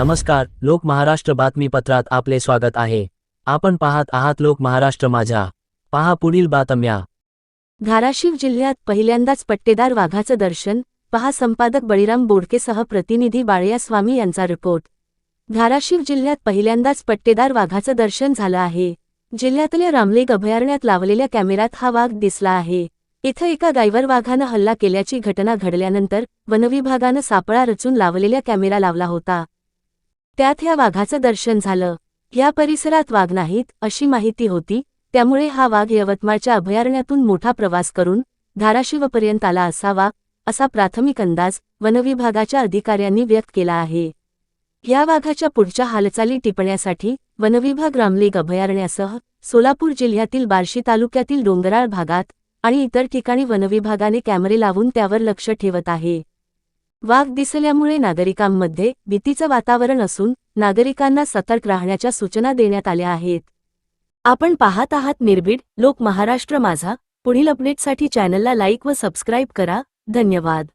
नमस्कार लोक महाराष्ट्र बातमीपत्रात आपले स्वागत आहे. आपण पाहत आहात लोक महाराष्ट्र माझ्या. पहा पुढील बातम्या. धाराशिव जिल्ह्यात पहिल्यांदाच पट्टेदार वाघाचं दर्शन पहा संपादक बळीराम बोडकेसह प्रतिनिधी बाळया स्वामी यांचा रिपोर्ट. धाराशिव जिल्ह्यात पहिल्यांदाच पट्टेदार वाघाचं दर्शन झालं आहे. जिल्ह्यातल्या रामलेग अभयारण्यात लावलेल्या कॅमेऱ्यात हा वाघ दिसला आहे. इथं एका गायवर वाघानं हल्ला केल्याची घटना घडल्यानंतर वनविभागानं सापळा रचून लावलेल्या कॅमेरा लावला होता. त्यात ह्या वाघाचं दर्शन झालं. या परिसरात वाघ नाहीत अशी माहिती होती. त्यामुळे हा वाघ यवतमाळच्या अभयारण्यातून मोठा प्रवास करून धाराशिवपर्यंत आला असावा असा प्राथमिक अंदाज वनविभागाच्या अधिकाऱ्यांनी व्यक्त केला आहे. या वाघाच्या पुढच्या हालचाली टिपण्यासाठी वनविभाग रामलेग अभयारण्यासह सोलापूर जिल्ह्यातील बार्शी तालुक्यातील डोंगराळ भागात आणि इतर ठिकाणी वनविभागाने कॅमेरे लावून त्यावर लक्ष ठेवत आहे. वाघ दिसल्यामुळे नागरिकांमध्ये भीतीचं वातावरण असून नागरिकांना सतर्क राहण्याच्या सूचना देण्यात आल्या आहेत. आपण पाहत आहात निर्भीड लोक महाराष्ट्र माझा. पुढील अपडेटसाठी चॅनलला लाईक व सबस्क्राईब करा. धन्यवाद.